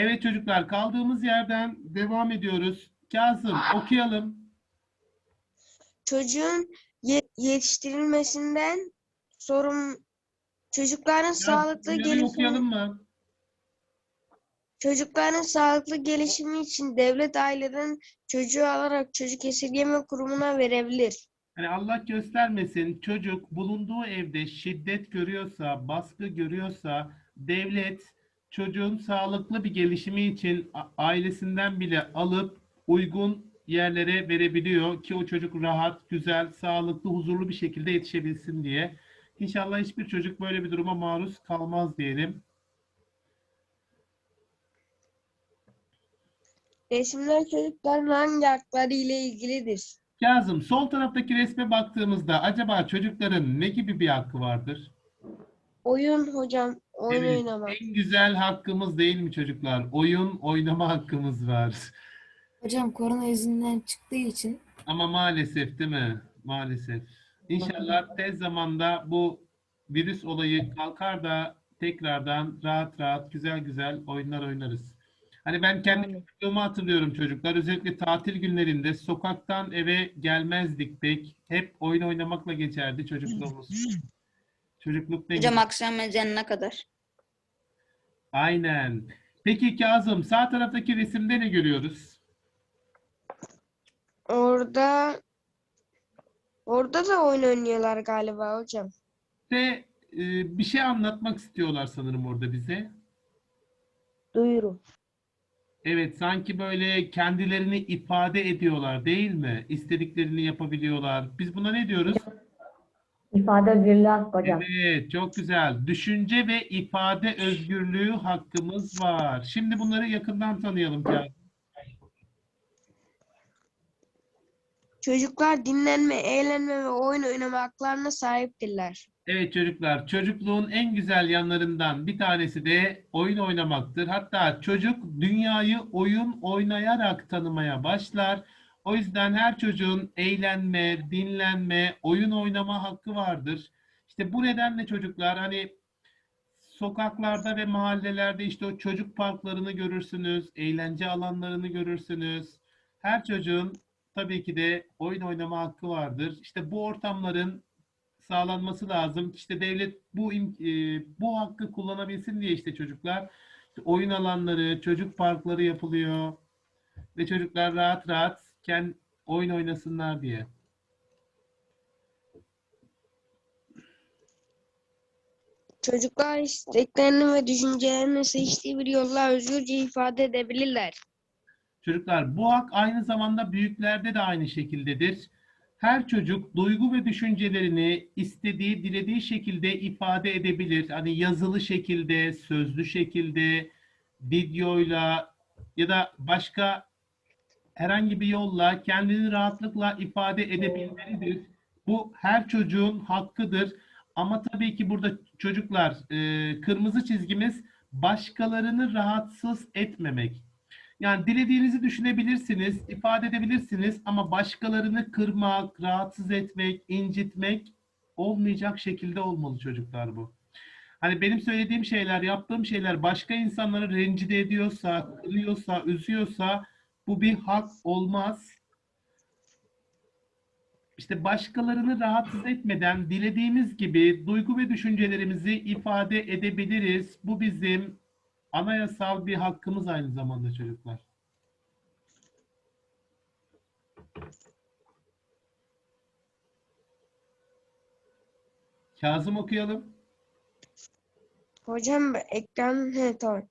Evet çocuklar kaldığımız yerden devam ediyoruz. Kazım okuyalım. Çocuğun ye- yetiştirilmesinden sorun çocukların sağlıklı Uyarıyı gelişimi okuyalım mı? çocukların sağlıklı gelişimi için devlet aileden çocuğu alarak çocuk esirgeme kurumuna verebilir. Hani Allah göstermesin çocuk bulunduğu evde şiddet görüyorsa, baskı görüyorsa devlet çocuğun sağlıklı bir gelişimi için ailesinden bile alıp uygun yerlere verebiliyor ki o çocuk rahat, güzel, sağlıklı, huzurlu bir şekilde yetişebilsin diye. İnşallah hiçbir çocuk böyle bir duruma maruz kalmaz diyelim. Resimler çocukların hangi hakları ile ilgilidir? Kazım, sol taraftaki resme baktığımızda acaba çocukların ne gibi bir hakkı vardır? Oyun hocam, oyun Evet, oynamak. en güzel hakkımız değil mi çocuklar? Oyun oynama hakkımız var. Hocam korona yüzünden çıktığı için Ama maalesef değil mi? Maalesef. İnşallah tez zamanda bu virüs olayı kalkar da tekrardan rahat rahat güzel güzel oyunlar oynarız. Hani ben kendi çocukluğumu hatırlıyorum çocuklar. Özellikle tatil günlerinde sokaktan eve gelmezdik pek. Hep oyun oynamakla geçerdi çocukluğumuz. Çocukluk ne Hocam güzel. akşam ezanına kadar. Aynen. Peki Kazım sağ taraftaki resimde ne görüyoruz? Orada orada da oyun oynuyorlar galiba hocam. Ve e, bir şey anlatmak istiyorlar sanırım orada bize. Duyuru. Evet, sanki böyle kendilerini ifade ediyorlar, değil mi? İstediklerini yapabiliyorlar. Biz buna ne diyoruz? İfade özgürlüğü hakkı hocam. Evet, çok güzel. Düşünce ve ifade özgürlüğü hakkımız var. Şimdi bunları yakından tanıyalım Kazım. Çocuklar dinlenme, eğlenme ve oyun oynama haklarına sahiptirler. Evet çocuklar, çocukluğun en güzel yanlarından bir tanesi de oyun oynamaktır. Hatta çocuk dünyayı oyun oynayarak tanımaya başlar. O yüzden her çocuğun eğlenme, dinlenme, oyun oynama hakkı vardır. İşte bu nedenle çocuklar hani sokaklarda ve mahallelerde işte o çocuk parklarını görürsünüz, eğlence alanlarını görürsünüz. Her çocuğun tabii ki de oyun oynama hakkı vardır. İşte bu ortamların sağlanması lazım. İşte devlet bu e, bu hakkı kullanabilsin diye işte çocuklar işte oyun alanları, çocuk parkları yapılıyor ve çocuklar rahat rahat kendi oyun oynasınlar diye. Çocuklar isteklerini ve düşüncelerini seçtiği bir yolla özgürce ifade edebilirler. Çocuklar bu hak aynı zamanda büyüklerde de aynı şekildedir. Her çocuk duygu ve düşüncelerini istediği, dilediği şekilde ifade edebilir. Hani yazılı şekilde, sözlü şekilde, videoyla ya da başka herhangi bir yolla kendini rahatlıkla ifade edebilmelidir. Bu her çocuğun hakkıdır. Ama tabii ki burada çocuklar e, kırmızı çizgimiz başkalarını rahatsız etmemek. Yani dilediğinizi düşünebilirsiniz, ifade edebilirsiniz ama başkalarını kırmak, rahatsız etmek, incitmek olmayacak şekilde olmalı çocuklar bu. Hani benim söylediğim şeyler, yaptığım şeyler başka insanları rencide ediyorsa, kırıyorsa, üzüyorsa bu bir hak olmaz. İşte başkalarını rahatsız etmeden dilediğimiz gibi duygu ve düşüncelerimizi ifade edebiliriz. Bu bizim anayasal bir hakkımız aynı zamanda çocuklar. Kazım okuyalım. Hocam ekran he, tamam.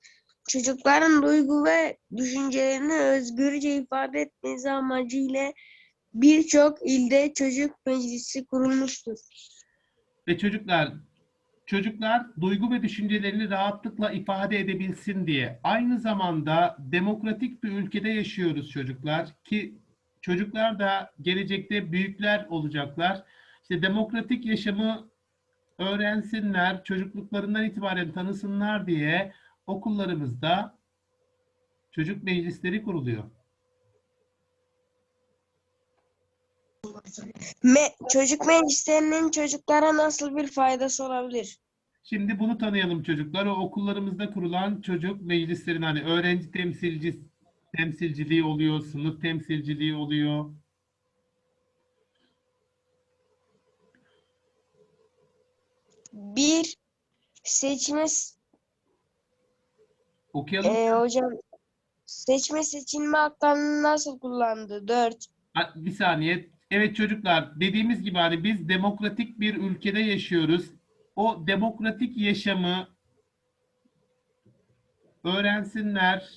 Çocukların duygu ve düşüncelerini özgürce ifade etmesi amacıyla birçok ilde çocuk meclisi kurulmuştur. Ve çocuklar çocuklar duygu ve düşüncelerini rahatlıkla ifade edebilsin diye aynı zamanda demokratik bir ülkede yaşıyoruz çocuklar ki çocuklar da gelecekte büyükler olacaklar. İşte demokratik yaşamı öğrensinler, çocukluklarından itibaren tanısınlar diye okullarımızda çocuk meclisleri kuruluyor. Me çocuk meclislerinin çocuklara nasıl bir faydası olabilir? Şimdi bunu tanıyalım çocuklar. O okullarımızda kurulan çocuk meclislerin hani öğrenci temsilci temsilciliği oluyor, sınıf temsilciliği oluyor. Bir seçme Okuyalım. e, hocam seçme seçilme haklarını nasıl kullandı? Dört. Ha, Bir saniye. Evet çocuklar, dediğimiz gibi hani biz demokratik bir ülkede yaşıyoruz. O demokratik yaşamı öğrensinler,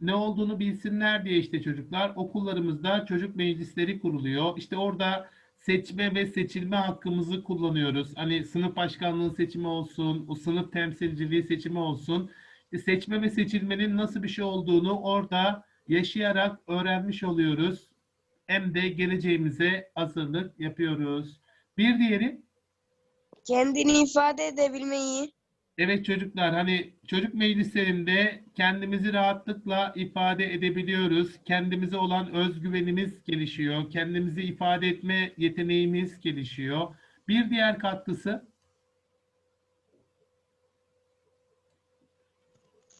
ne olduğunu bilsinler diye işte çocuklar okullarımızda çocuk meclisleri kuruluyor. İşte orada seçme ve seçilme hakkımızı kullanıyoruz. Hani sınıf başkanlığı seçimi olsun, o sınıf temsilciliği seçimi olsun. Seçme ve seçilmenin nasıl bir şey olduğunu orada yaşayarak öğrenmiş oluyoruz. Hem de geleceğimize hazırlık yapıyoruz. Bir diğeri Kendini ifade edebilmeyi. Evet çocuklar hani çocuk meclislerinde kendimizi rahatlıkla ifade edebiliyoruz. Kendimize olan özgüvenimiz gelişiyor. Kendimizi ifade etme yeteneğimiz gelişiyor. Bir diğer katkısı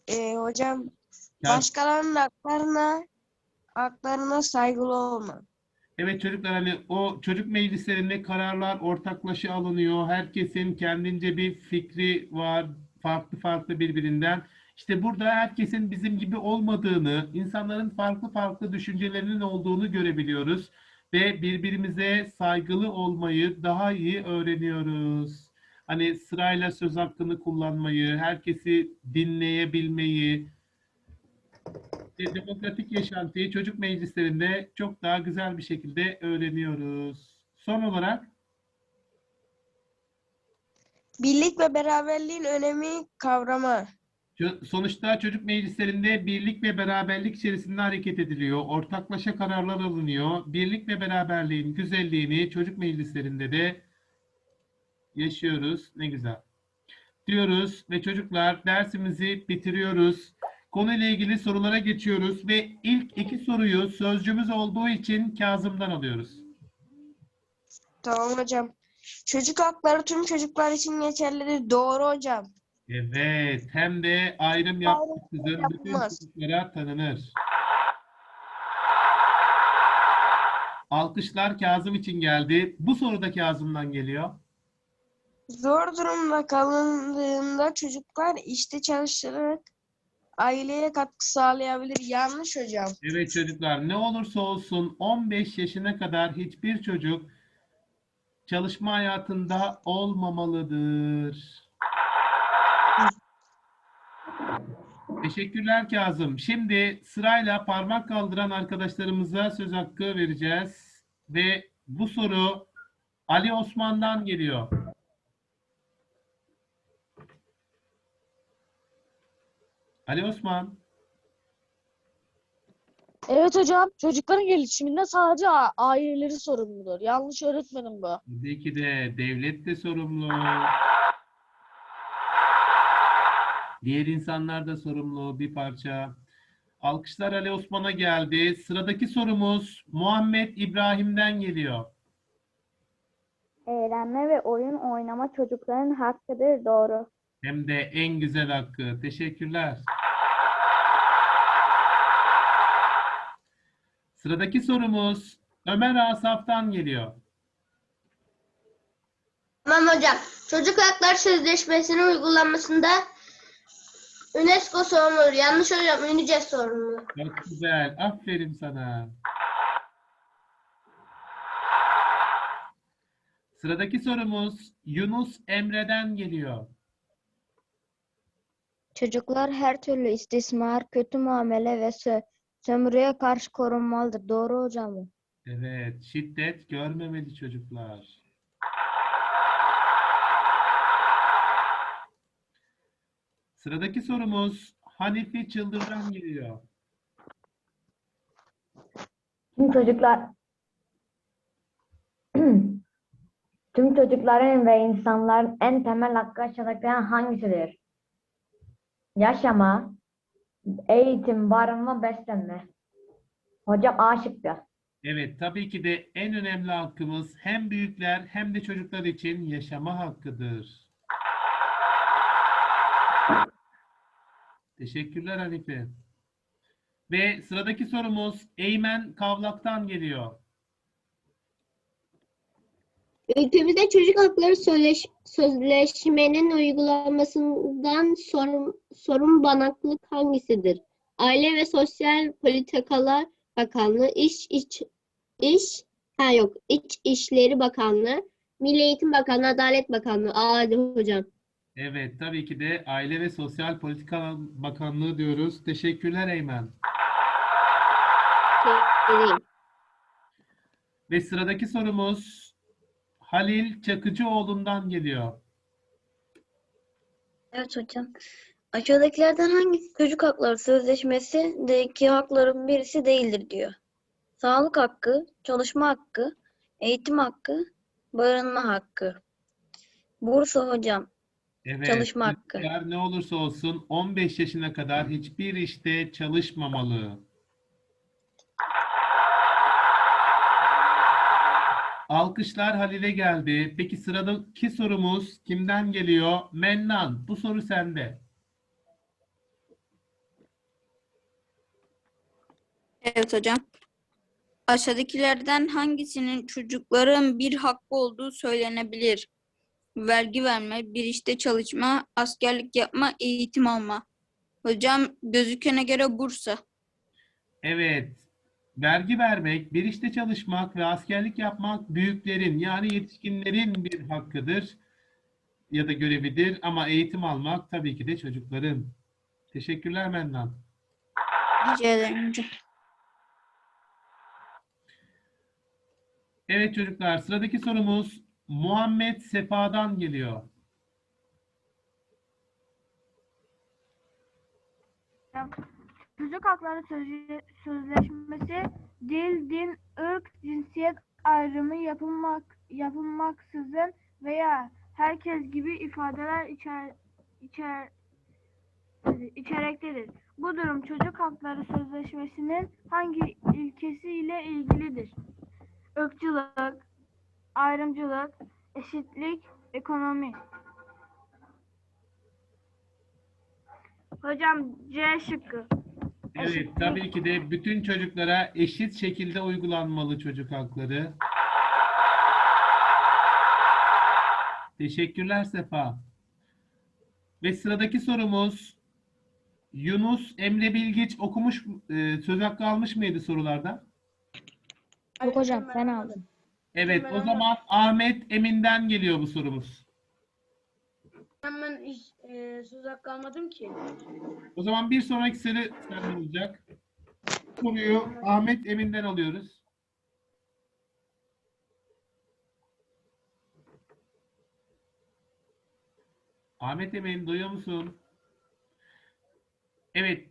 E, hocam Ya- başkalarının haklarına haklarına saygılı olma. Evet çocuklar hani o çocuk meclislerinde kararlar ortaklaşa alınıyor. Herkesin kendince bir fikri var. Farklı farklı birbirinden. İşte burada herkesin bizim gibi olmadığını, insanların farklı farklı düşüncelerinin olduğunu görebiliyoruz. Ve birbirimize saygılı olmayı daha iyi öğreniyoruz. Hani sırayla söz hakkını kullanmayı, herkesi dinleyebilmeyi, demokratik yaşantıyı çocuk meclislerinde çok daha güzel bir şekilde öğreniyoruz. Son olarak Birlik ve beraberliğin önemi kavrama. ço- sonuçta çocuk meclislerinde birlik ve beraberlik içerisinde hareket ediliyor. Ortaklaşa kararlar alınıyor. Birlik ve beraberliğin güzelliğini çocuk meclislerinde de yaşıyoruz. Ne güzel. Diyoruz ve çocuklar dersimizi bitiriyoruz. Konuyla ilgili sorulara geçiyoruz ve ilk iki soruyu sözcüğümüz olduğu için Kazım'dan alıyoruz. Tamam hocam. Çocuk hakları tüm çocuklar için geçerlidir. Doğru hocam. Evet, hem de ayrım yapmaksızın bütün çocuklara tanınır. Alkışlar Kazım için geldi. Bu soru da Kazım'dan geliyor. Zor durumda kalındığında çocuklar işte çalışarak aileye katkı sağlayabilir. Yanlış hocam. Evet çocuklar, ne olursa olsun 15 yaşına kadar hiçbir çocuk çalışma hayatında olmamalıdır. Teşekkürler Kazım. Şimdi sırayla parmak kaldıran arkadaşlarımıza söz hakkı vereceğiz. Ve bu soru Ali Osman'dan geliyor. Ali Osman. Evet hocam, çocukların gelişiminde sadece a- aileleri sorumludur. Yanlış öğretmenim bu. Tabii ki de devlet de sorumlu. Diğer insanlar da sorumlu bir parça. Alkışlar Ali Osman'a geldi. Sıradaki sorumuz Muhammed İbrahim'den geliyor. Eğlenme ve oyun oynama çocukların hakkıdır. Doğru. Hem de en güzel hakkı. Teşekkürler. Sıradaki sorumuz Ömer Asaf'tan geliyor. Tamam hocam. Çocuk Hakları Sözleşmesi'nin uygulanmasında UNESCO sorumludur. Yanlış hocam. UNICEF sorumlu. Çok güzel. Aferin sana. Sıradaki sorumuz Yunus Emre'den geliyor. Çocuklar her türlü istismar, kötü muamele ve sö sömürüye karşı korunmalıdır. Doğru hocam bu. Evet, şiddet görmemeli çocuklar. Sıradaki sorumuz Hanifi Çıldır'dan geliyor. Tüm çocuklar tüm çocukların ve insanların en temel hakkı aşağıdakilerden hangisidir? Yaşama, Eğitim, barınma, beslenme. Hocam A şıkkı. Evet, tabii ki de en önemli hakkımız hem büyükler hem de çocuklar için yaşama hakkıdır. Teşekkürler Hanife. Ve sıradaki sorumuz Eymen Kavlak'tan geliyor. Ülkemizde çocuk hakları sözleş sözleşmenin uygulanmasından sorun, sorumlanaklık hangisidir? Aile ve Sosyal Politikalar Bakanlığı, İş İç İş ha yok, İç İşleri Bakanlığı, Milli Eğitim Bakanlığı, Adalet Bakanlığı. Aa hadi hocam. Evet, tabii ki de Aile ve Sosyal Politika Bakanlığı diyoruz. Teşekkürler Eymen. Vereyim. Ve sıradaki sorumuz Halil Çakıcıoğlu'ndan geliyor. Evet hocam. Aşağıdakilerden hangisi çocuk hakları sözleşmesindeki hakların birisi değildir diyor. Sağlık hakkı, çalışma hakkı, eğitim hakkı, barınma hakkı. Bursa hocam. Evet, Çalışma hakkı. ne olursa olsun 15 yaşına kadar hiçbir işte çalışmamalı. Alkışlar Halil'e geldi. Peki sıradaki sorumuz kimden geliyor? Mennan, bu soru sende. Evet hocam. Aşağıdakilerden hangisinin çocukların bir hakkı olduğu söylenebilir? Vergi verme, bir işte çalışma, askerlik yapma, eğitim alma. Hocam gözükene göre Bursa. Evet, vergi vermek, bir işte çalışmak ve askerlik yapmak büyüklerin yani yetişkinlerin bir hakkıdır ya da görevidir ama eğitim almak tabii ki de çocukların. Teşekkürler Mennan. Rica ederim. Evet çocuklar, sıradaki sorumuz Muhammed Sefa'dan geliyor. Çocuk Hakları Sözle- Sözleşmesi dil, din, ırk, cinsiyet ayrımı yapılmak yapılmaksızın veya herkes gibi ifadeler içer, içer, içermektedir. Bu durum Çocuk Hakları Sözleşmesi'nin hangi ilkesiyle ilgilidir? Irkçılık, ayrımcılık, eşitlik, ekonomi. Hocam C şıkkı. Evet, tabii ki de bütün çocuklara eşit şekilde uygulanmalı çocuk hakları. Teşekkürler Sefa. Ve sıradaki sorumuz Yunus Emre Bilgiç okumuş, e, söz hakkı almış mıydı sorularda? Yok hocam ben aldım. Evet, o zaman Ahmet Emin'den geliyor bu sorumuz. Ben hiç e, söz hakkı almadım ki. O zaman bir sonraki soru senden olacak. Soruyu Ahmet Emin'den alıyoruz. Ahmet Emin duyuyor musun? Evet,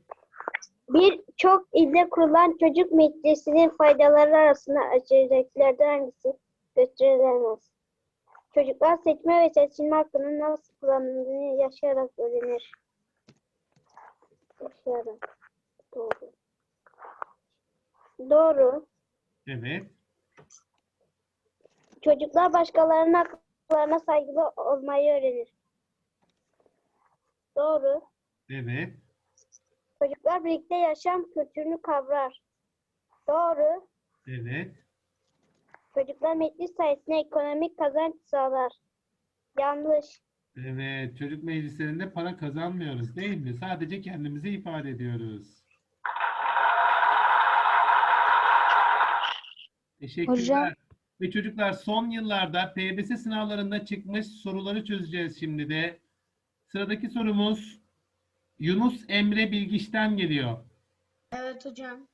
Birçok ilde kurulan çocuk meclisinin faydaları arasında aşağıdakilerden hangisi gösterilemez? Çocuklar seçme ve seçilme hakkının nasıl kullanıldığını yaşayarak öğrenir. Yaşayarak. Doğru. Doğru. evet, Çocuklar başkalarının haklarına saygılı olmayı öğrenir. Doğru. evet, Çocuklar birlikte yaşam kültürünü kavrar. Doğru. evet, Çocuklar meclis sayesinde ekonomik kazanç sağlar. Yanlış. evet. Çocuk meclislerinde para kazanmıyoruz değil mi? Sadece kendimizi ifade ediyoruz. Teşekkürler. Hocam. Ve çocuklar son yıllarda PBS sınavlarında çıkmış soruları çözeceğiz şimdi de. Sıradaki sorumuz Yunus Emre Bilgiç'ten geliyor. Evet hocam.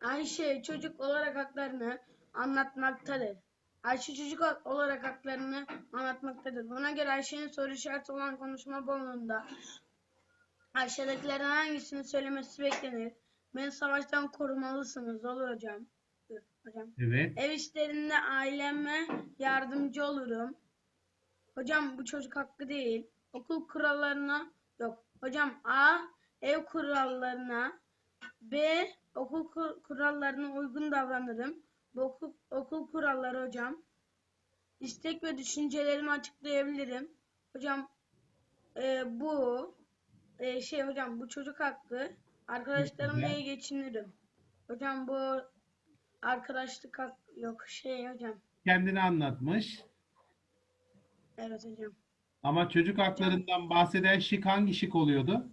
Ayşe çocuk olarak haklarını anlatmaktadır. Ayşe çocuk olarak haklarını anlatmaktadır. Buna göre Ayşe'nin soru işareti olan konuşma bolluğunda aşağıdakilerden hangisini söylemesi beklenir? Beni savaştan korumalısınız. Olur hocam. Dur, hocam. Evet, Ev işlerinde aileme yardımcı olurum. Hocam bu çocuk hakkı değil. Okul kurallarına yok. Hocam A ev kurallarına B okul kur- kurallarına uygun davranırım. Bu okul, okul kuralları hocam. İstek ve düşüncelerimi açıklayabilirim. Hocam e, bu e, şey hocam bu çocuk hakkı. Arkadaşlarımla iyi geçinirim. Hocam bu arkadaşlık hak yok şey hocam. Kendini anlatmış. Evet hocam. Ama çocuk haklarından bahseden şık hangi şık oluyordu?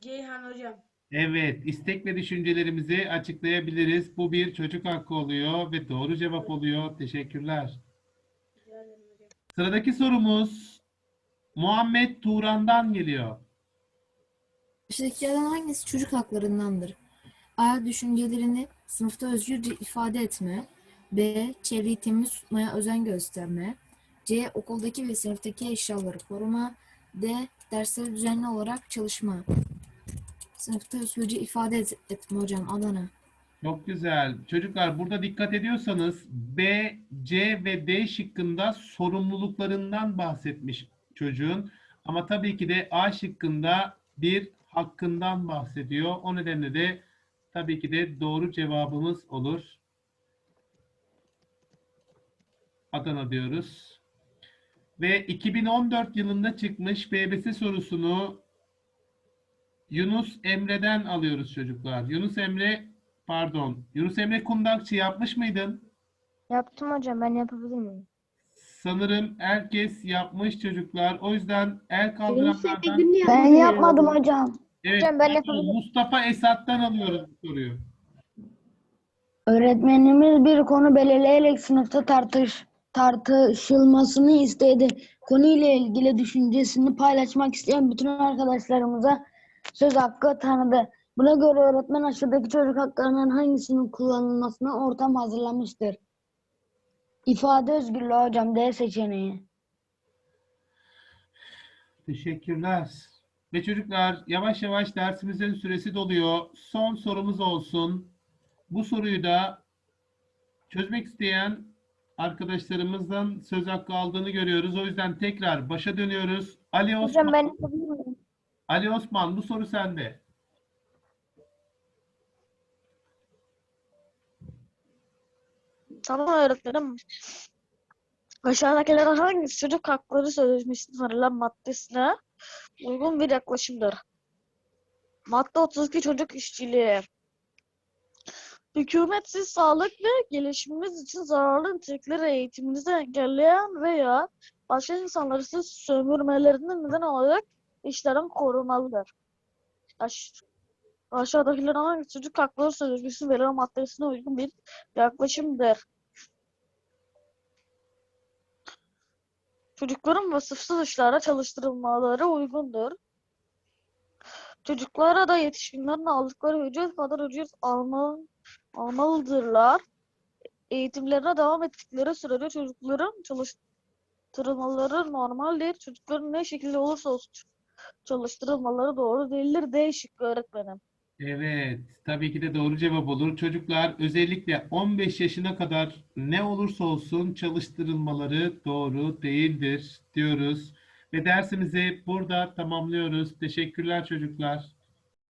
Ceyhan hocam. Evet, istek ve düşüncelerimizi açıklayabiliriz. Bu bir çocuk hakkı oluyor ve doğru cevap oluyor. Teşekkürler. Sıradaki sorumuz Muhammed Turan'dan geliyor. Aşağıdakilerden hangisi çocuk haklarındandır? A. Düşüncelerini sınıfta özgürce ifade etme. B. Çevreyi temiz tutmaya özen gösterme. C. Okuldaki ve sınıftaki eşyaları koruma. D. Dersleri düzenli olarak çalışma. Sınıfta özgürce ifade et- etme hocam Adana. Çok güzel. Çocuklar burada dikkat ediyorsanız B, C ve D şıkkında sorumluluklarından bahsetmiş çocuğun. Ama tabii ki de A şıkkında bir hakkından bahsediyor. O nedenle de tabii ki de doğru cevabımız olur. Adana diyoruz. Ve 2014 yılında çıkmış BBS sorusunu Yunus Emre'den alıyoruz çocuklar. Yunus Emre, pardon, Yunus Emre Kundakçı yapmış mıydın? Yaptım hocam ben yapabilir miyim? Sanırım herkes yapmış çocuklar. O yüzden el Yunus kaldıranlardan Ben yapmadı yapmadım hocam. evet, Hocam ben yapabilirim. Mustafa Esat'tan alıyoruz bu soruyu. Öğretmenimiz bir konu belirleyerek sınıfta tartış tartışılmasını istedi. Konuyla ilgili düşüncesini paylaşmak isteyen bütün arkadaşlarımıza söz hakkı tanıdı. Buna göre öğretmen aşağıdaki çocuk haklarından hangisinin kullanılmasına ortam hazırlamıştır? İfade özgürlüğü hocam D seçeneği. Teşekkürler. Ve çocuklar yavaş yavaş dersimizin süresi doluyor. Son sorumuz olsun. Bu soruyu da çözmek isteyen arkadaşlarımızdan söz hakkı aldığını görüyoruz. O yüzden tekrar başa dönüyoruz. Ali Osman, Hocam ben? Ali Osman bu soru sende. Tamam öğretmenim. Aşağıdakilerden hangisi çocuk hakları sözleşmesinin verilen maddesine uygun bir yaklaşımdır? Madde 32 çocuk işçiliği. Hükümetsiz sağlık ve gelişimimiz için zararlı nitelikleri eğitiminizi engelleyen veya başka insanları siz sömürmelerine neden olarak işlerden korunmalıdır. Aş aşağıdakilerden hangisi çocuk hakları sözleşmesinin verilen maddesine uygun bir yaklaşımdır? Çocukların vasıfsız işlere çalıştırılmaları uygundur. Çocuklara da yetişkinlerin aldıkları ücret kadar ücret alma, almalıdırlar. Eğitimlerine devam ettikleri sürece çocukların çalıştırılmaları normaldir. Çocukların ne şekilde olursa olsun çalıştırılmaları doğru değildir. D şıkkı öğretmenim. Evet, tabii ki de doğru cevap olur. Çocuklar özellikle 15 yaşına kadar ne olursa olsun çalıştırılmaları doğru değildir diyoruz. Ve dersimizi burada tamamlıyoruz. Teşekkürler çocuklar.